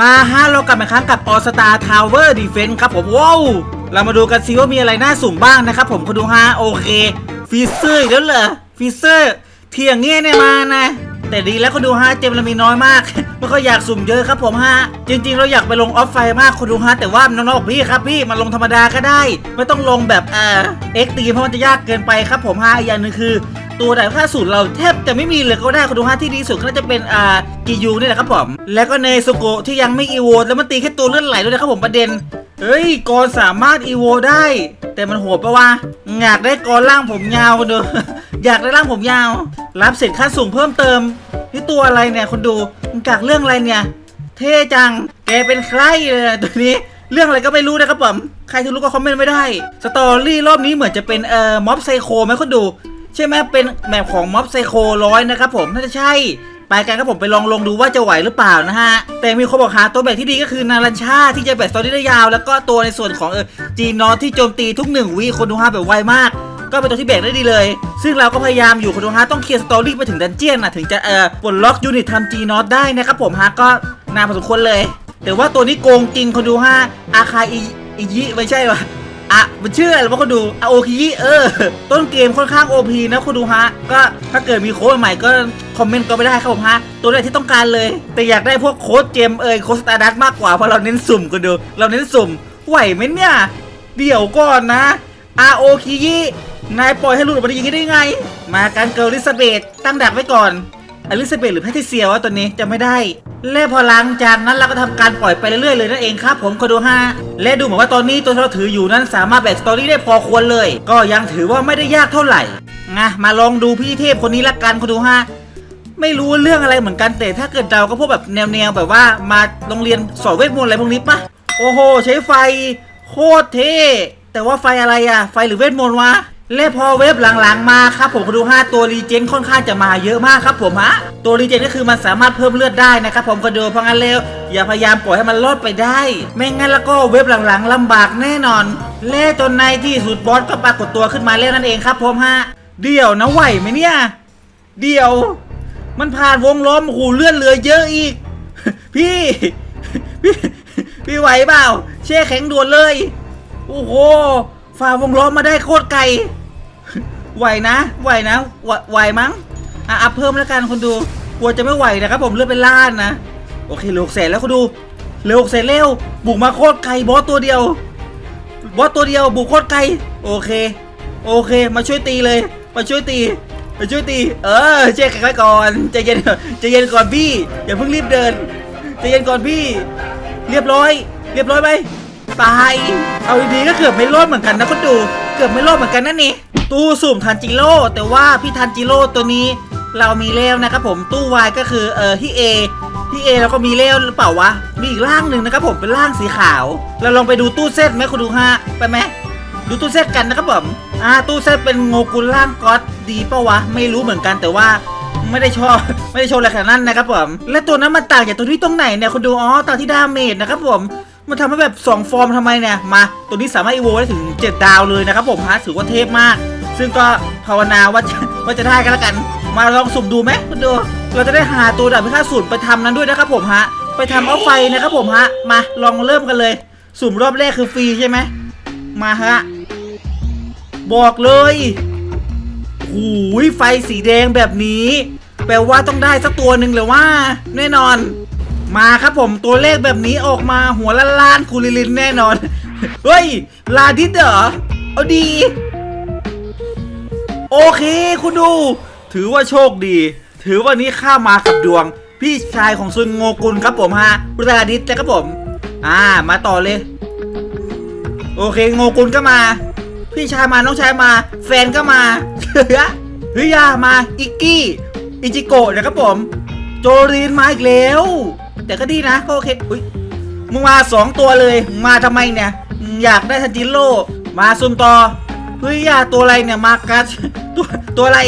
มาฮะเรากลับมาครั้งกับ All Star Tower Defense ครับผมว้าวเรามาดูกันซิว่ามีอะไรน่าสุ่มบ้างนะครับผมคุณดูฮะโอเคฟีเซอร์อีกแล้วเหรอฟีเซอร์เที่ยงเงี้ยเนี่ยมานะ แต่ดีแล้วคุณดูฮะเจมเรามีน้อยมากไม่ค่อยอยากสุ่มเยอะครับผมฮะจริง ๆ เราอยากไปลงออฟไฟมากคุณดูฮะแต่ว่าน้องๆบอกพี่ครับพี่มาลงธรรมดาก็ได้ ไม่ต้องลงแบบเอ่อเอ็กตีเพราะมันจะยากเกินไปครับผมฮะอีกอย่างหนึงคือ ตัวไหนค่าสูตรเราแทบจะไม่มีเลยก็ได้คุณดูฮะที่ดีสุดก็น่าจะเป็นอ่ากิยูนี่แหละครับผมแล้วก็เนซุโกะที่ยังไม่อีโวแล้วมันตีแค่ตัวเลือดไหลด้วยนะครับผมประเด็นเฮ้ยกรสามารถอีโวได้ แต่มันโหดปะวะอยากได้กรล่างผมยาวคุณดูอยากได้ร่างผมยาว รับเสร็จค่าส่งเพิ่มเติมนี่ตัวอะไรเนี่ยคุณดูมันจากเรื่องอะไรเนี่ย เท่จังแกเป็นใครเนี่ยตัวนี้เรื่องอะไรก็ไม่รู้นะครับผม ใครที่รู้ก็คอมเมนต์ไม่ได้ สตอรี่รอบนี้เหมือนจะเป็นเอ่อม็อบไซโคไหมคุณดู ใช่ไหมเป็นแมปของม็อบไซโคร้อยนะครับผมน่าจะใช่ไปกันครับผมไปลองลงดูว่าจะไหวหรือเปล่านะฮะ แต่มีคนบอกหาตัวแบกที่ดีก็คือนารันชาที่จะแบกสตอรี่ได้ยาว แล้วก็ตัวในส่วนของเออจีนอที่โจมตีทุกหนึ่งวิคนดูฮาแบบไวมาก ก็เป็นตัวที่แบกได้ดีเลย ซึ่งเราก็พยายามอยู่คุณดูฮะต้องเคลียร์สตอรี่ไปถึงดันเจียนนะถึงจะเอ่อปลดล็อกยูนิตทำจีนอได้นะครับผมฮะก็นานพอสมควรเลย แต่ว่าตัวนี้โกงจริงคนดูฮะอาคาอิอิยิไม่ใช่วะอ อะมันชื่ออะไรวะคนดูอาโอคิเออ ต้นเกมค่อนข้างโอพีนะคนดูฮะ ก็ถ้าเกิดมีโค้ดใหม่ก็คอมเมนต์ก็ไม่ได้ครับผมฮะ ตัวแรกที่ต้องการเลย แต่อยากได้พวกโค้ดเจมเอยโค้ดสตาร์ดัตมากกว่าเพราะเราเน้นสุ่มกันดู เราเน้นสุ่มไหวไหมเนี่ย เดี๋ยวก่อนนะอาโอคิยินายปล่อยให้หลุดออกมาได้ย่างได้ไง มากันเกิลลิซาเบธตั้งดักไว้ก่อนอลิซาเบธหรือแพทริเซียวะตัวนี้จะไม่ได้ และพอหลังจากนั้นเราก็ทำการปล่อยไปเรื่อยๆเลยนั่นเองครับผมคอดูฮาและดูเหมือนว่าตอนนี้ตัวที่เราถืออยู่นั้นสามารถแบกสตอรี่ได้พอควรเลย ก็ยังถือว่าไม่ได้ยากเท่าไหร่นะมาลองดูพี่เทพคนนี้ละกันคอดูฮาไม่รู้เรื่องอะไรเหมือนกันแต่ถ้าเกิดเราก็พวกแบบแนวๆแบบว่ามาโรงเรียนสอนเวทมนต์อะไรพวกนี้ปะโอ้โห ใช้ไฟ โคตรเท่แต่ว่าไฟอะไรอะไฟหรือเวทมนต์วะ และพอเว็บหลังๆมาครับผมก็ดู 5 ตัวรีเจนค่อนข้างจะมาเยอะมากครับผมฮะตัวรีเจนก็คือมันสามารถเพิ่มเลือดได้นะครับผมก็ดูเพราะงั้นแล้วอย่าพยายามปล่อยให้มันรอดไปได้ ไม่งั้นแล้วก็เว็บหลังๆลำบากแน่นอน และจนในที่สุดบอสก็ปรากฏตัวขึ้นมาแล้วนั่นเองครับผมฮะเดี๋ยวนะไหวไหมเนี่ยเดี๋ยว มันผ่านวงล้อมหูเลื่อนเหลือเยอะอีก พี่พี่พี่ไหวเปล่าแช่แข็งด่วนเลย โอ้โหฝ่าวงล้อมมาได้โคตรไกล ไหวนะไหวนะไหวไหวมั้งอะอัพเพิ่มแล้วกันคนดูกลัวจะไม่ไหวนะครับผมเลือดเป็นล้านนะโอเคเหลือหกแสนแล้วคนดูเหลือหกแสนเร็วบุกมาโคตรไกลบอสตัวเดียว บอสตัวเดียวบุกโคตรไกลโอเค โอเค มาช่วยตีเลยมาช่วยตีมาช่วยตี เออเช็คกันไว้ก่อนใจเย็นใจเย็นก่อนพี่อย่าเพิ่งรีบเดินใจเย็นก่อนพี่ เรียบร้อย เรียบร้อยไหม ตาย เอาดีๆก็เกือบไม่รอดเหมือนกันนะคนดู เกือบไม่รอดเหมือนกันนั่นนี่ตู้สุ่มทันจิโร่แต่ว่าพี่ทันจิโร่ตัวนี้เรามีแล้วนะครับผมตู้วายก็คือเออที่เอที่เอเราก็มีแล้วหรือเปล่าวะมีอีกร่างหนึ่งนะครับผมเป็นร่างสีขาว เราลองไปดูตู้เซตไหมคุณดูฮะไปไหมดูตู้เซตกันนะครับผมอ่าตู้เซตเป็นโงกุลร่างก๊อตดีปะวะไม่รู้เหมือนกันแต่ว่าไม่ได้ชอบไม่ได้ชอบอะไรขนาดนั้นนะครับผมและตัวนั้นมันต่างจากตัวนี้ตรงไหนเนี่ยคุณดูอ๋อต่างที่ดาเมจนะครับผม มันทำให้แบบ 2 ฟอร์มทำไมเนี่ย มาตัวนี้สามารถอีโวได้ถึง 7 ดาวเลยนะครับผมฮะถือว่าเทพมาก ซึ่งก็ภาวนาว่าจะว่าจะได้กันแล้วกัน มาลองสุ่มดูไหมคุณดูเราจะได้หาตัวดาบพิฆาตสูตรไปทำนั้นด้วยนะครับผมฮะ ไปทำเอาไฟนะครับผมฮะ มาลองเริ่มกันเลย สุ่มรอบแรกคือฟรีใช่ไหม มาฮะ บอกเลยหูยไฟสีแดงแบบนี้ แปลว่าต้องได้สักตัวหนึ่งเลยว่า แน่นอน มาครับผมตัวเลขแบบนี้ออกมาหัวล้านล้านๆคูลิลินแน่นอน เฮ้ย ลาดิสเหรอ เอาดี โอเคคุณดู ถือว่าโชคดี ถือว่านี้ข้ามากับดวง พี่ชายของซุนโงกุลครับผมฮะลาดิสนะครับผม อ่า มาต่อเลย โอเคโงกุลก็มา พี่ชายมาน้องชายมา แฟนก็มาเฮ้ยยามาอิกกี้อิจิโกะนะครับผม โจรีนมาอีกแล้ว แต่ก็ดีนะก็โอเคอุ้ยมึงมาสองตัวเลยมาทำไมเนี่ยอยากได้ทันจิโร่มาซุมต่อเฮ้ยยาตัวอะไรเนี่ยมากัสตัวตัวอะไร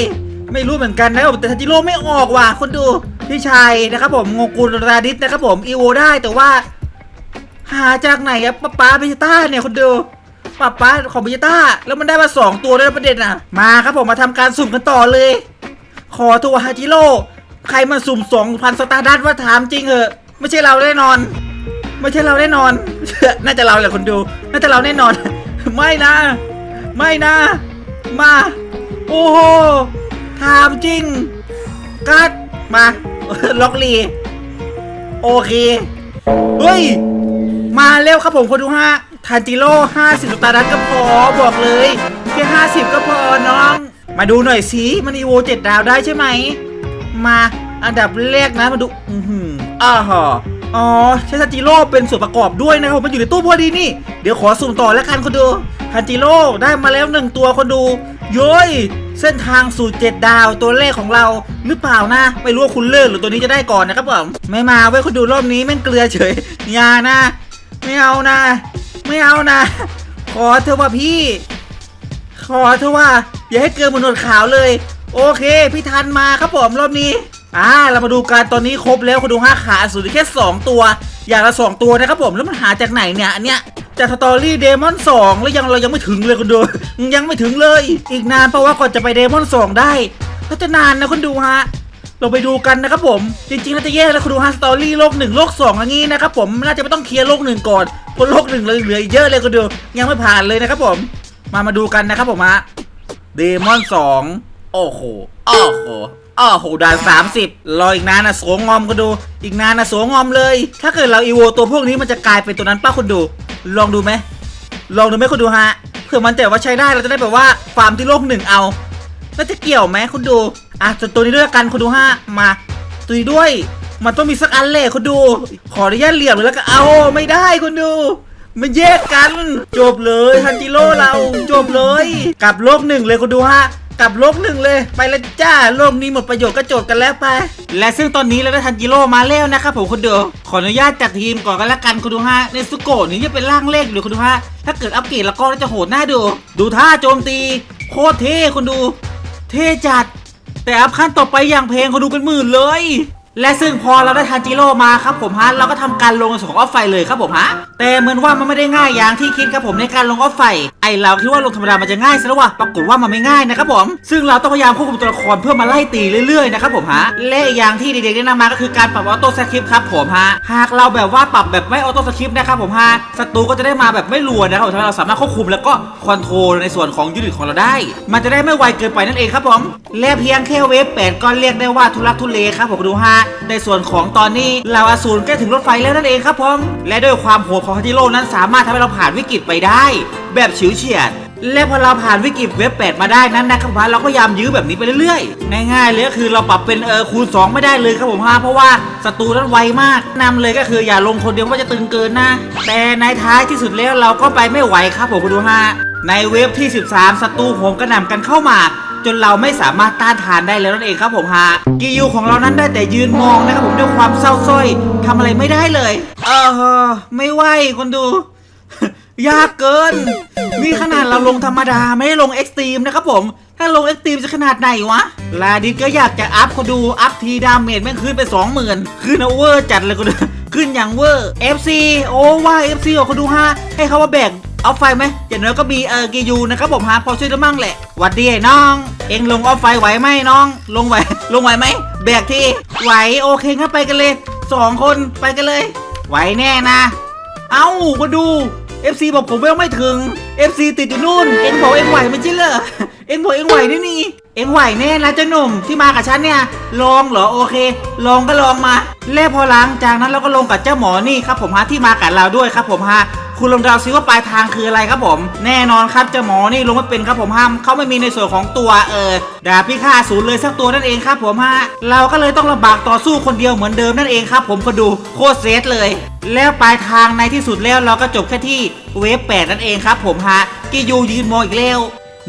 ไม่รู้เหมือนกันนะแต่ทันจิโร่ไม่ออกว่ะคนดูพี่ชายนะครับผมงกุลราดิสนะครับผมอีโวได้แต่ว่า หาจากไหนอะป้าป้าพิจิต้าเนี่ยคนดูป้าป้าของพิจิต้าแล้วมันได้มาสองตัวด้วยนะประเด็นอะมาครับผมมาทำการสุ่มกันต่อเลย ขอตัวฮาจิโร่ใครมาสุ่มสองพันสตาร์ดัตว่าถามจริงเหอะ ไม่ใช่เราแน่นอน ไม่ใช่เราแน่นอน น่าจะเราแหละคนดู น่าจะเราแน่นอน ไม่นะ ไม่นะ มา โอ้โหถามจริง กัด มา ล็อกลี โอเค เฮ้ย มาเร็วครับผมคนดูฮะทันจิโร่50สตาร์ดัตก็พอ บอกเลยแค่50 ก็พอน้อง มาดูหน่อยสิมันอีโวเจ็ดดาวได้ใช่ไหม มาอันดับแรกนะมาดู อือหือ อ้าฮะอ๋อใช้ทันจิโร่เป็นส่วนประกอบด้วยนะครับมันอยู่ในตู้พอดีนี่ เดี๋ยวขอสุ่มต่อแล้วกันคนดูทันจิโร่ได้มาแล้วหนึ่งตัวคนดูย้ยเส้นทางสู่เจ็ดดาวตัวเลขของเราหรือเปล่านะ ไม่รู้ว่าคุณเลิกหรือตัวนี้จะได้ก่อนนะครับผมไม่มาเว้คุณดูรอบนี้แม่งเกลือเฉยยานะ ไม่เอานะ ไม่เอานะ ขอเธอะว่าพี่ ขอเธอะว่า อย่าให้เกินบนหนวดขาวเลย โอเค พี่ทันมาครับผมรอบนี้ อ่าเรามาดูกันตอนนี้ครบแล้วคุณดูห้าขาสุดแค่2ตัว อย่างละ2ตัวนะครับผมแล้วมันหาจากไหนเนี่ยอันเนี้ยจากสตอรี่เดมอน2แล้วยังเรายังไม่ถึงเลยคุณดู ยังไม่ถึงเลย อีกนานเพราะว่าก่อนจะไปเดมอน2ได้ ก็จะนานนะคุณดูฮะเราไปดูกันนะครับผม จริงๆน่าจะแยกแล้วคุณดูฮะสตอรี่โลกหนึ่งโลกสองอย่างงี้นะครับผมน่าจะไม่ต้องเคลียร์โลกหนึ่งก่อนเพราะโลกหนึ่งเลยเหลือเยอะเลยคุณดูยังไม่ผ่านเลยนะครับผม มามาดูกันนะครับผมฮะเดมอนสองโอ้โหโอ้โห โอ้โหด่านสามสิบรออีกนานนะโสงอมก็ดู อีกนานนะโสงอมเลย ถ้าเกิดเราอีโวตัวพวกนี้มันจะกลายเป็นตัวนั้นป้าคุณดู ลองดูไหมลองดูไหมคุณดูฮะเผื่อมันแต่ว่าใช้ได้เราจะได้แบบว่าฟาร์มที่โลกหนึ่งเอาน่าจะเกี่ยวไหมคุณดูอะส่วนตัวนี้ด้วยกันคุณดูฮะมาตัวนี้ด้วย มันต้องมีสักอันแหละคุณดู ขออนุญาตเหลี่ยมเลยแล้วก็เอาไม่ได้คุณดูมันแยกกัน จบเลยฮันจิโร่เราจบเลย กลับโลกหนึ่งเลยคุณดูฮะ กลับโลกหนึ่งเลย ไปละจ้า โลกนี้หมดประโยชน์ก็จบกันแล้วไป และซึ่งตอนนี้เราได้ทันจิโร่มาแล้วนะครับผมคุณดูขออนุญาตจัดทีมก่อนกันละกันคุณดูฮะในสุโกะนี่จะเป็นร่างเลขหรือคุณดูฮะถ้าเกิดอัปเกรดแล้วก็น่าจะโหดหน้าดู ดูท่าโจมตี โคตรเท่คุณดู เท่จัด แต่อัพขั้นต่อไปอย่างเพลงคุณดูเป็นหมื่นเลย และซึ่งพอเราได้ทันจิโร่มาครับผมฮะเราก็ทำการลงส่วนของออฟไฟเลยครับผมฮะแต่เหมือนว่ามันไม่ได้ง่ายอย่างที่คิดครับผมในการลงออฟไฟไอเราคิดว่าลงธรรมดามันจะง่ายซะแล้ววะปรากฏว่ามันไม่ง่ายนะครับผมซึ่งเราต้องพยายามควบคุมตัวละครเพื่อมาไล่ตีเรื่อยๆนะครับผมฮะและอีกอย่างที่เด็กๆแนะนำมาก็คือการปรับออโต้สคริปต์ครับผมฮะหากเราแบบว่าปรับแบบไม่ออโต้สคริปต์นะครับผมฮะศัตรูก็จะได้มาแบบไม่รัวนะครับผมทำให้เราสามารถควบคุมแล้วก็คอนโทรลในส่วนของยูนิตของเราได้ มันจะได้ไม่ไวเกินไปนั่นเองครับผมและเพียงแค่เวฟแปดก็เรียกได้ว่าทุลักทุเลครับผมดูฮะในส่วนของตอนนี้เราอสูรใกล้ถึงรถไฟแล้วนั่นเองครับผมและด้วยความโหดของฮันจิโร่นั้นสามารถทำให้เราผ่านวิกฤตไปได้ แบบฉิวเฉียดและพอเราผ่านวิกฤตเว็บ8มาได้นั้นนะครับผมเราก็ยามยื้อแบบนี้ไปเรื่อยๆ ง่ายๆเลยก็คือเราปรับเป็นเออคูณ 2 ไม่ได้เลยครับผมฮะเพราะว่าศัตรูนั้นไวมากนำเลยก็คืออย่าลงคนเดียวว่าจะตึงเกินนะ แต่ในท้ายที่สุดแล้วเราก็ไปไม่ไหวครับผมคุณดูฮะในเว็บที่ 13ศัตรูโหมกระหน่ำกันเข้ามา จนเราไม่สามารถต้านทานได้แล้วนั่นเองครับผมฮะกิยูของเรานั้นได้แต่ยืนมองนะครับผมด้วยความเศร้าส้อยทำอะไรไม่ได้เลย เออไม่ไหวคนดู ยากเกิน นี่ขนาดเราลงธรรมดาไม่ได้ลงเอ็กซ์ตรีมนะครับผมถ้าลงเอ็กซ์ตรีมจะขนาดไหนวะ ลาดิสก็อยากจะอัพเขาดูอัพทีดาเมจแม่งขึ้นไป20,000ขึ้นเอาเวอร์จัดเลยคุณดูขึ้นอย่างเวอร์ FC โอ้ว่า FC ของเขาดูฮะให้เขามาแบกเอาไฟไหมอย่างน้อยก็มีเออกียูนะครับผมฮะพอช่วยได้มั่งแหละวัดดีไอ้น้อง เอ็งลงออฟไฟไหวไหมน้อง ลงไหว ลงไหวไหม แบกที่ ไหวโอเคงั้นไปกันเลยสองคนไปกันเลย ไหวแน่นะ เอ้ามาดู FC บอกผมเวลไม่ถึง FC ติดอยู่นู่น เอ็งบอกเอ็งไหวไม่ใช่เหรอ เอ็งบอกเอ็งไหวนี่นี่ เอ็งไหวแน่นะเจ้าหนุ่มที่มากับฉันเนี่ย ลองเหรอโอเค ลองก็ลองมา และพอหลังจากนั้นเราก็ลงกับเจ้าหมอนี่ครับผมฮะที่มากับเราด้วยครับผมฮะคุณลองเดาซิว่าปลายทางคืออะไรครับผม แน่นอนครับเจ้าหมอนี่ลงไม่เป็นครับผมห้ามเขาไม่มีในส่วนของตัวเออดาบพิฆาตศูนย์เลยสักตัวนั่นเองครับผมฮะเราก็เลยต้องลำบากต่อสู้คนเดียวเหมือนเดิมนั่นเองครับ ผมก็ดูโคตรเซตเลย แล้วปลายทางในที่สุดแล้วเราก็จบแค่ที่เวฟแปดนั่นเองครับ ผมฮะกิยูยืนมองอีกแล้ว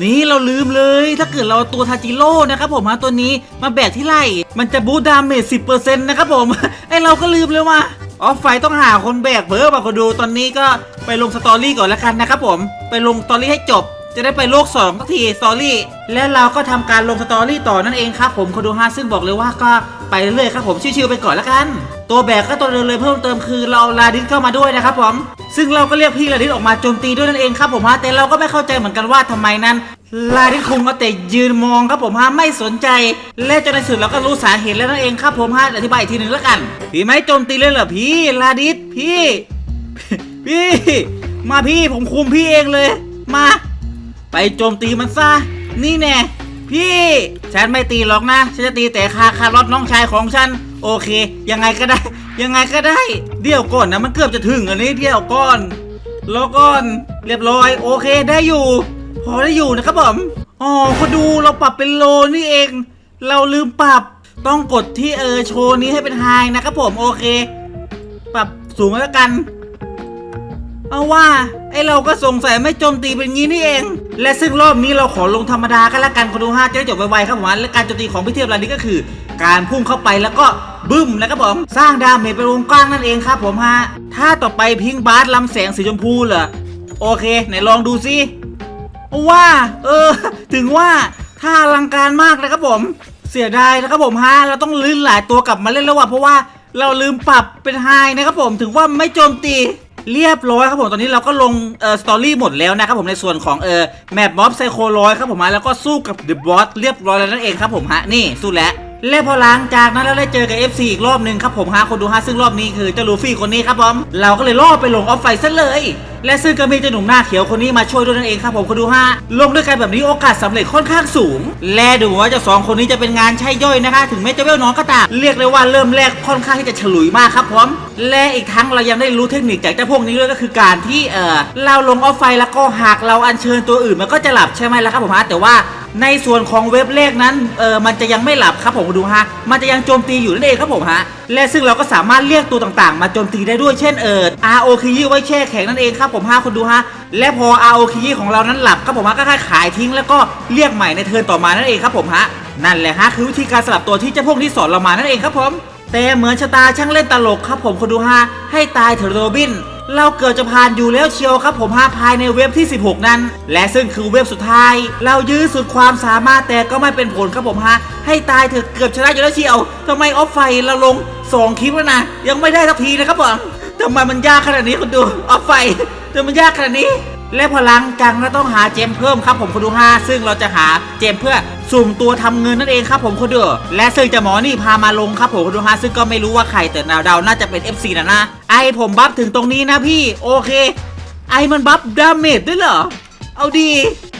นี่เราลืมเลย ถ้าเกิดเราตัวทาจิโร่นะครับผมฮะตัวนี้มาแบกที่ไหล่มันจะบูดามเมจสิเซนะครับผม ไอเราก็ลืมเลยว่าออฟไฟต้องหาคนแบกเพิ่มมาคนดูตอนนี้ก็ไปลงสตอรี่ก่อนแล้วกันนะครับผม ไปลงสตอรี่ให้จบ จะได้ไปโลก2สักทีสตอรี่ แล้วเราก็ทำการลงสตอรี่ต่อนั่นเองครับผมคนดูฮะซึ่งบอกเลยว่าก็ไปเรื่อยครับผมชิวๆไปก่อนล้วกัน ตัวแบกก็ตัวเดินเลยเพิ่มเติมคือเราเอาลาดิสเข้ามาด้วยนะครับผมซึ่งเราก็เรียกพี่ลาดิสออกมาโจมตีด้วยนั่นเองครับผมฮะแต่เราก็ไม่เข้าใจเหมือนกันว่าทำไมนั้นลาดิสคงก็แต่ยืนมองครับผมฮะไม่สนใจ และจนในสุดเราก็รู้สาเหตุแล้วนั่นเองครับผมฮะอธิบายอีกทีหนึ่งแล้วกันพี่ไม่โจมตีเลยเหรอพี่ลาดิสพี่ พี่ มาพี่ผมคุมพี่เองเลย มา ไปโจมตีมันซะ นี่แน่พี่ ฉันไม่ตีหรอกนะ ฉันจะตีแต่คาคารอตน้องชายของฉัน โอเค ยังไงก็ได้ ยังไงก็ได้ เดี๋ยวก่อนนะมันเกือบจะถึงอันนี้เดี๋ยวก่อนรอก่อนเรียบร้อย โอเคได้อยู่ พอได้อยู่นะครับผมอ๋อเขาดูเราปรับเป็นโลนี่เอง เราลืมปรับต้องกดที่เออโชว์นี้ให้เป็นไฮนะครับผมโอเค ปรับสูงแล้วกัน เอาว่า ไอเราก็สงสัยไม่โจมตีเป็นงี้นี่เอง และซึ่งรอบนี้เราขอลงธรรมดากันละกันคนดูห้าจะได้จบไวๆครับผมและการโจมตีของพิเทพรายนี้ก็คือ การพุ่งเข้าไปแล้วก็บึ้มนะครับผมสร้างดาเมจเป็นวงกว้างนั่นเองครับผมฮะถ้าต่อไปพิงค์บาสลำแสงสีชมพูเหรอโอเค ไหนลองดูซิว่า เออ ถึงว่าถ้าอลังการมากนะครับผม เสียดายนะครับผมฮะเราต้องลื่นหลายตัวกลับมาเล่นแล้วว่ะเพราะว่าเราลืมปรับเป็นไฮนะครับผมถึงว่าไม่โจมตี เรียบร้อยครับผมตอนนี้เราก็ลงเอ่อสตอรี่หมดแล้วนะครับผมในส่วนของเอ่อแมปม็อบไซโครลอยครับผมฮะแล้วก็สู้กับเดอะบอสเรียบร้อยแล้วนั่นเองครับผมฮะนี่สู้แล้ว และพอหลังจากนั้นเราได้เจอกับ FC อีกรอบหนึ่งครับผมฮะคนดูฮะซึ่งรอบนี้คือเจ้าลูฟี่คนนี้ครับผมเราก็เลยล่อไปลงออฟไฟซะเลย และซึ่งก็มีเจ้าหนุ่มหน้าเขียวคนนี้มาช่วยด้วยนั่นเองครับผมคนดูฮะลงด้วยกันแบบนี้โอกาสสำเร็จค่อนข้างสูง และดูว่าเจ้าสองคนนี้จะเป็นงานใช่ย่อยนะคะ ถึงแม้จะเวลน้องก็ตามเรียกเลยว่าเริ่มแรกค่อนข้างที่จะฉลุยมากครับผมและอีกทั้งเรายังได้รู้เทคนิคจากเจ้าพวกนี้ด้วยก็คือการที่เออเราลงออฟไฟแล้วก็หากเราอัญเชิญตัวอื่นมันก็จะหลับใช่ไหมล่ะครับผมฮะแต่ว่า ในส่วนของเว็บเลขนั้นเออมันจะยังไม่หลับครับผมดูฮะมันจะยังโจมตีอยู่นั่นเองครับผมฮะและซึ่งเราก็สามารถเรียกตัวต่างๆ มาโจมตีได้ด้วยเช่นเออ RO คีไว้แช่แข็งนั่นเองครับผมฮะคุณดูฮะและพอ RO คีของเรานั้นหลับครับผมฮะก็แค่ขายทิ้ง แล้วก็เรียกใหม่ในเทิร์นต่อมานั่นเองครับผมฮะนั่นแหละฮะคือวิธีการสลับตัวที่เจ้าพวกนี้สอนเรามานั่นเองครับผมแต่เหมือนชะตาช่างเล่นตลกครับผมคนดูฮะให้ตายเถอะโรบิน เราเกิดจะผ่านอยู่แล้วเชียวครับผมฮะภายในเว็บที่ 16 นั้น และซึ่งคือเว็บสุดท้าย เรายื้อสุดความสามารถแต่ก็ไม่เป็นผลครับผมฮะให้ตายเถอะเกือบชนะอยู่แล้วเชียวทำไมออฟไฟเราลง2คลิปแล้วนะยังไม่ได้สักทีนะครับผมทำไมมันยากขนาดนี้คุณดูออฟไฟทำไมมันยากขนาดนี้และพลังจังเราต้องหาเจมเพิ่มครับผมคนดูห้าซึ่งเราจะหาเจมเพื่อ สุ่มตัวทำเงินนั่นเองครับผมคนดูและซึ่งจะหมอนี่พามาลงครับผมคนดูห้าซึ่งก็ไม่รู้ว่าใครแต่เดาๆน่าจะเป็น FC นะนะไอผมบัฟถึงตรงนี้นะพี่โอเค ไอมันบัฟดาเมจด้วยเหรอเอาดี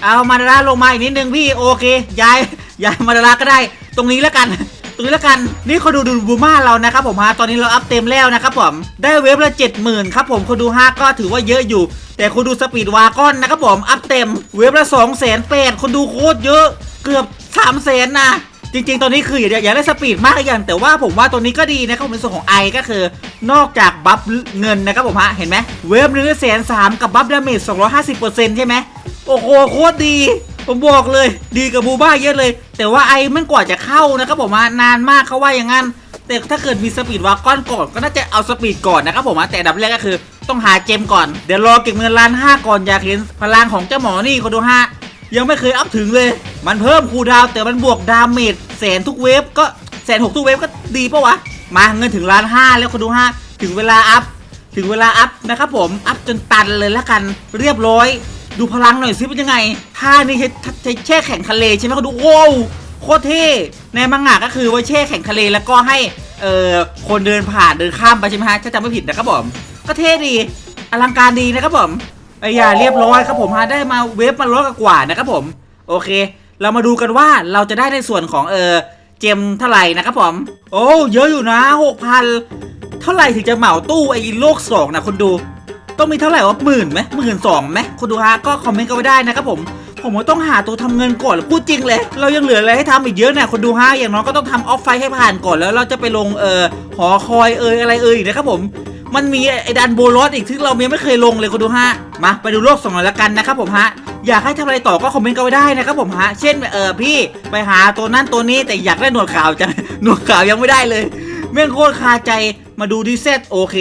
เอามาดาราลงมาอีกนิดนึงพี่โอเคย้ายย้ายมาดาราก็ได้ ตรงนี้แล้วกันตรงนี้แล้วกันนี่เขาดูดูบูม่าเรานะครับผมฮะตอนนี้เราอัพเต็มแล้วนะครับผมได้เวฟละเจ็ดหมื่นครับผมคนดูฮะก็ถือว่าเยอะอยู่ แต่คนดูสปีดวากอนนะครับผมอัพเต็มเวฟละสองแสนแปดคนดูโคตรเยอะ เกือบ สามแสนนะจริงๆตอนนี้คืออยากอยากได้สปีดมากอย่าง แต่ว่าผมว่าตัวนี้ก็ดีนะครับในส่วนของไอก็คือนอกจากบัฟเงินนะครับผมฮะ เห็นไหมเวฟหนึ่งแสนสามกับบัฟดาเมจสองร้อยห้าสิบเปอร์เซ็นต์ใช่ไหมโอ้โหโคตรดี ผมบอกเลย ดีกับบูบ้าเยอะเลย แต่ว่าไอ้มันกว่าจะเข้านะครับผมมานานมากเขาว่าอย่างนั้นแต่ถ้าเกิดมีสปีดวากอนก่อนก็น่าจะเอาสปีดก่อนนะครับผมอะแต่ดับแรกก็คือต้องหาเจมก่อน เดี๋ยวรอเก็บเงินล้านห้าก่อนอยากเห็นพลังของเจ้าหมอนี่คนดูฮะยังไม่เคยอัพถึงเลย มันเพิ่มคูดาวแต่มันบวกดาเมจแสนทุกเวฟก็แสนหกทุกเวฟก็ดีปะวะ มาเงินถึงล้านห้าแล้วคนดูฮะถึงเวลาอัพ ถึงเวลาอัพนะครับผม อัพจนตันเลยละกันเรียบร้อย ดูพลังหน่อยซิเป็นยังไงท่านี่ใช้ใช้แช่แข็งทะเลใช่ไหมเขาดูโว้โคตรเท่ในมังงะก็คือไว้แช่แข็งทะเลแล้วก็ให้เอ่อคนเดินผ่านเดินข้ามไปใช่ไหมฮะถ้าจำไม่ผิดนะครับผมก็เท่ดีอลังการดีนะครับผมไอ้ยาเรียบร้อยครับผมฮะได้มาเวฟมาร้อยกว่านะครับผม โอเค เรามาดูกันว่าเราจะได้ในส่วนของเออเจมเท่าไหร่นะครับผม โอ้เยอะอยู่นะหกพันเท่าไหร่ถึงจะเหมาตู้ไอ้โลกสองนะคนดู ต้องมีเท่าไหร่วะหมื่นไหมหมื่นสองไหมคนดูฮะก็คอมเมนต์กันไว้ได้นะครับผมผมว่าต้องหาตัวทำเงินก่อนพูดจริงเลย เรายังเหลืออะไรให้ทำอีกเยอะนี่ยคนดูฮะอย่างน้อยก็ต้องทำออฟไฟให้ผ่านก่อนแล้วเราจะไปลงเออหอคอยเอ่ยอะไรเอ่ยอีกนะครับผมมันมีไอ้ดันโบลอสอีกที่เรายังไม่เคยลงเลยคนดูฮะมาไปดูโลกสองหน่อยละกันนะครับผมฮะ อยากให้ทำอะไรต่อก็คอมเมนต์กันไว้ได้นะครับผมฮะเช่นเออพี่ไปหาตัวนั้นตัวนี้แต่อยากได้หนวดขาวจัง หนวดขาวยังไม่ได้เลยแม่งโคตรคาใจมาดูดีเซตโอเค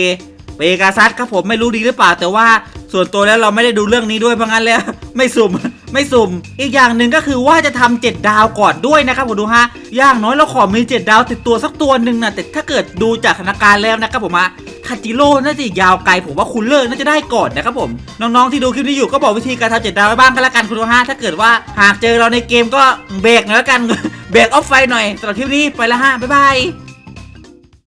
เปกาซัสครับผมไม่รู้ดีหรือเปล่าแต่ว่าส่วนตัวแล้วเราไม่ได้ดูเรื่องนี้ด้วยเพราะงั้นแล้วไม่สุ่มไม่สุ่ม อีกอย่างหนึ่งก็คือว่าจะทำเจ็ดดาวก่อนด้วยนะครับผมดูฮะอย่างน้อยเราขอมีเจ็ดดาวติดตัวสักตัวหนึ่งนะแต่ถ้าเกิดดูจากสถานการณ์แล้วนะครับผมฮะ คาจิโร่น่าจะยาวไกลผมว่าคุณเลิกน่าจะได้ก่อนนะครับผมน้องๆที่ดูคลิปนี้อยู่ก็บอกวิธีการทำเจ็ดดาวไว้บ้างก็แล้วกันคุณดูฮะถ้าเกิดว่าหากเจอเราในเกมก็เบรกหน่อยแล้วกันเบรกออฟไฟหน่อยสำหรับคลิปนี้ไปแล้วฮะบ๊ายบาย